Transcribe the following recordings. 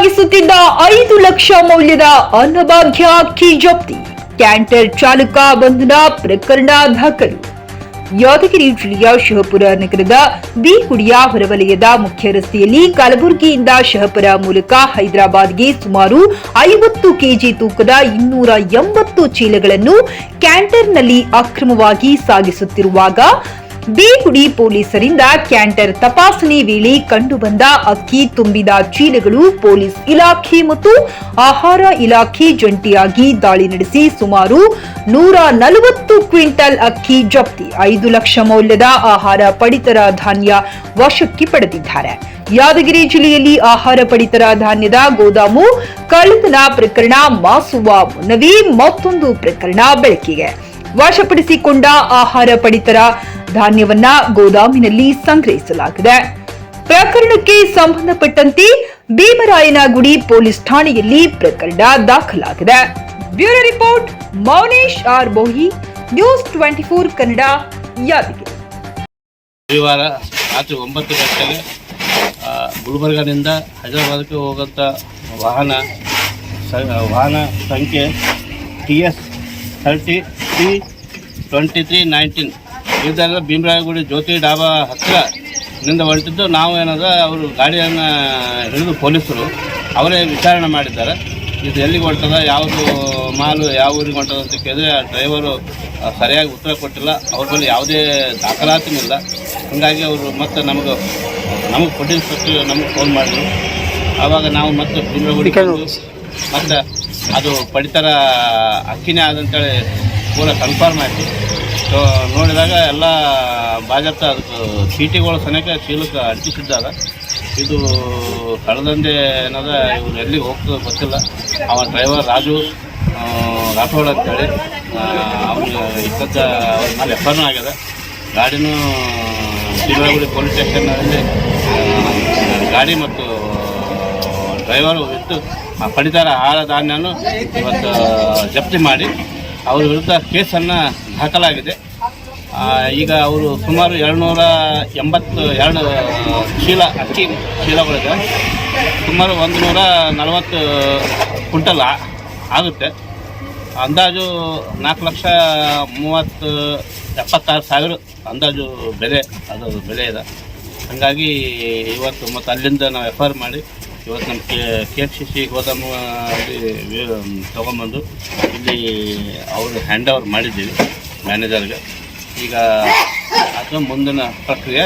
ಐದು ಲಕ್ಷ ಮೌಲ್ಯದ ಅನ್ನಭಾಗ್ಯ ಅಕ್ಕಿ ಜಪ್ತಿ. ಕ್ಯಾಂಟರ್ ಚಾಲಕ ಬಂಧನ ಪ್ರಕರಣ ದಾಖಲು. ಯಾದಗಿರಿ ಜಿಲ್ಲೆಯ ಶಹಪುರ ನಗರದ ಬಿಗುಡಿಯ ಹೊರವಲಯದ ಮುಖ್ಯ ರಸ್ತೆಯಲ್ಲಿ ಕಲಬುರಗಿಯಿಂದ ಶಹಪುರ ಮೂಲಕ ಹೈದರಾಬಾದ್ಗೆ ಸುಮಾರು ಐವತ್ತು ಕೆಜಿ ತೂಕದ ಇನ್ನೂರ ಎಂಬತ್ತು ಚೀಲಗಳನ್ನು ಕ್ಯಾಂಟರ್ನಲ್ಲಿ ಅಕ್ರಮವಾಗಿ ಸಾಗಿಸುತ್ತಿರುವಾಗ ಬೇಗುಡಿ ಪೊಲೀಸರಿಂದ ಕ್ಯಾಂಟರ್ ತಪಾಸಣೆ ವೇಳೆ ಕಂಡುಬಂದ ಅಕ್ಕಿ ತುಂಬಿದ ಚೀಲಗಳು ಪೊಲೀಸ್ ಇಲಾಖೆ ಮತ್ತು ಆಹಾರ ಇಲಾಖೆ ಜಂಟಿಯಾಗಿ ದಾಳಿ ನಡೆಸಿ ಸುಮಾರು ನೂರ ನಲವತ್ತು ಕ್ವಿಂಟಲ್ ಅಕ್ಕಿ ಜಪ್ತಿ, ಐದು ಲಕ್ಷ ಮೌಲ್ಯದ ಆಹಾರ ಪಡಿತರ ಧಾನ್ಯ ವಶಕ್ಕೆ ಪಡೆದಿದ್ದಾರೆ. ಯಾದಗಿರಿ ಜಿಲ್ಲೆಯಲ್ಲಿ ಆಹಾರ ಪಡಿತರ ಧಾನ್ಯದ ಗೋದಾಮು ಕಳ್ಳತನ ಪ್ರಕರಣ ಮಾಸುವ ಮುನ್ನವೇ ಮತ್ತೊಂದು ಪ್ರಕರಣ ಬೆಳಕಿಗೆ. ವಶಪಡಿಸಿಕೊಂಡ ಆಹಾರ ಪಡಿತರ ಧಾನ್ಯವನ್ನ ಗೋದಾಮಿನಲ್ಲಿ ಸಂಗ್ರಹಿಸಲಾಗಿದೆ. ಪ್ರಕರಣಕ್ಕೆ ಸಂಬಂಧಪಟ್ಟಂತೆ ಭೀಮರಾಯನಗುಡಿ ಪೊಲೀಸ್ ಠಾಣೆಯಲ್ಲಿ ಪ್ರಕರಣ ದಾಖಲಾಗಿದೆ. Bureau report, Mounesh R Bohi, news twenty four Kannada, Yadgiri. ರವಿವಾರ ರಾತ್ರಿ ಒಂಬತ್ತು ಗಂಟೆಗೆ ಗುಲ್ಬರ್ಗಾದಿಂದ ಹೈದರಾಬಾದ್ಗೆ ಹೋಗಂಥ ವಾಹನ ವಾಹನ ಸಂಖ್ಯೆ T S thirty three twenty three nineteen ಇದ್ದಾಗ ಭೀಮರಾಯಗುಡಿ ಜ್ಯೋತಿ ಡಾಬಾ ಹತ್ತಿರ ನಿಂದ ಹೊರಟಿದ್ದು ನಾವು ಏನದ ಅವರು ಗಾಡಿಯನ್ನು ಹಿಡಿದು ಪೊಲೀಸರು ಅವರೇ ವಿಚಾರಣೆ ಮಾಡಿದ್ದಾರೆ. ಇದು ಎಲ್ಲಿಗೆ ಹೊರಟದ ಯಾವುದು ಮಾಲು ಯಾವ ಊರಿಗೆ ಹೊರಟದ ಅಂತ ಕೇಳಿದ್ರೆ ಆ ಡ್ರೈವರು ಸರಿಯಾಗಿ ಉತ್ತರ ಕೊಟ್ಟಿಲ್ಲ. ಅವ್ರ ಬಳಿ ಯಾವುದೇ ದಾಖಲಾತಿನೂ ಇಲ್ಲ. ಹಾಗಾಗಿ ಅವರು ಮತ್ತೆ ನಮಗೆ ನಮಗೆ ಕೊಟ್ಟಿದ್ದ ಇನ್ಸ್ಪೆಕ್ಟರ್ ನಮಗೆ ಫೋನ್ ಮಾಡಿದ್ರು. ಆವಾಗ ನಾವು ಮತ್ತೆ ಭೀಮರಾಯಗುಡಿ ಮತ್ತು ಅದು ಪಡಿತರ ಅಕ್ಕಿನೇ ಆದಂತೇಳಿ ಪೂರ ಕನ್ಫರ್ಮ್ ಆಯಿತು. ಸೊ ನೋಡಿದಾಗ ಎಲ್ಲ ಬಾಜತ್ತ ಅದಕ್ಕೆ ಚೀಟಿಗಳು ಸನೇಕ ಚೀಲಕ್ಕೆ ಅಂಟಿಸಿದ್ದಾಗ ಇದು ಕಳೆದಂದೆ ಏನದ, ಇವ್ರು ಎಲ್ಲಿ ಹೋಗ್ತದೆ ಗೊತ್ತಿಲ್ಲ. ಅವ ಡ್ರೈವರ್ ರಾಜು ರಾಠೋಡ್ ಅಂತೇಳಿ ಅವ್ರಿಗೆ ಇಪ್ಪತ್ತ ಅವ್ರ ಮೇಲೆ ಎಫ್ ಆಗಿದೆ. ಗಾಡಿನೂ ಭೀಮರಗುಡಿ ಪೊಲೀಸ್ ಸ್ಟೇಷನ್ನಲ್ಲಿ ಗಾಡಿ ಮತ್ತು ಡ್ರೈವರು ಇತ್ತು ಪಡಿತಾರ ಆಹಾರ ಧಾನ್ಯನೂ ಇವತ್ತು ಜಪ್ತಿ ಮಾಡಿ, ಅವ್ರ ವಿರುದ್ಧ ಕೇಸನ್ನು ದಾಖಲಾಗಿದೆ ಈಗ ಅವರು ಸುಮಾರು ಎರಡುನೂರ ಎಂಬತ್ತು, ಎರಡು ಚೀಲ ಅಕ್ಕಿ ಚೀಲಗಳಿದೆ ಸುಮಾರು ಒಂದು ನೂರ ನಲವತ್ತು ಕ್ವಿಂಟಲ್ ಆಗುತ್ತೆ. ಅಂದಾಜು ನಾಲ್ಕು ಲಕ್ಷ ಮೂವತ್ತು, ಎಪ್ಪತ್ತಾರು ಸಾವಿರ ಅಂದಾಜು ಬೆಲೆ, ಅದು ಬೆಲೆ ಇದೆ. ಹಾಗಾಗಿ ಇವತ್ತು ಮತ್ತು ಅಲ್ಲಿಂದ ನಾವು ಎಫ್ ಆರ್ ಮಾಡಿ, ಇವತ್ತು ನಮ್ಮ K K F C C ಗೋದಾಮು, ಅಲ್ಲಿ ತೊಗೊಂಬಂದು ಇಲ್ಲಿ ಅವರು ಹ್ಯಾಂಡ್ ಓವರ್ ಮಾಡಿದ್ದೀವಿ. ಮ್ಯಾನೇಜರ್ಗೆ. ಈಗ ಅದು ಮುಂದಿನ ಪ್ರಕ್ರಿಯೆ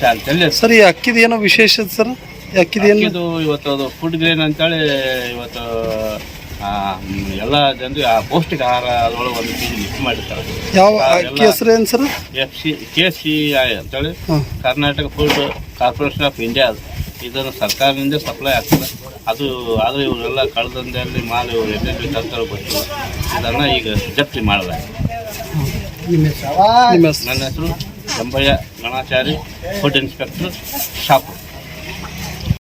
ಚಾಲ್ತಿಯಲ್ಲಿ. ಸರ್ ಈ ಅಕ್ಕಿದ ಏನೋ ವಿಶೇಷ ಸರ್? ಅಕ್ಕಿದ ಏನು ಇದು ಇವತ್ತು ಅದು ಫುಡ್ ಗ್ರೇನ್ ಅಂತೇಳಿ ಇವತ್ತು ಎಲ್ಲ ಜನರು ಆ ಪೌಷ್ಟಿಕ ಆಹಾರ ಅದರೊಳಗೆ ಒಂದು ಚೀಸ್ ಮಿಕ್ಸ್ ಮಾಡಿರ್ತಾರೆ. ಯಾವ ಅಕ್ಕಿ ಹೆಸರು ಏನು sir? F C K C I ಅಂತೇಳಿ. Karnataka food corporation of India ಅದು. ಇದನ್ನು ಸರ್ಕಾರದಿಂದ ಸಪ್ಲೈ ಆಗ್ತದೆ. ಅದು ಆದರೆ ಇವರೆಲ್ಲ ಕಳೆದಂದಲ್ಲಿ ಮಾಲು ಇವರು ಎಲ್ಲೆಲ್ಲಿ ತರ್ತಾರೋ ಗೊತ್ತಿಲ್ಲ. ಇದನ್ನು ಈಗ ಜಪ್ತಿ ಮಾಡಲಾಗಿದೆ. ನಿಮ್ಮ ಹೆಸರು ನನ್ನ ಹೆಸರು ಜಂಬಯ್ಯ ಗಣಾಚಾರಿ ಫುಡ್ ಇನ್ಸ್ಪೆಕ್ಟರ್ ಶಾಪುರ್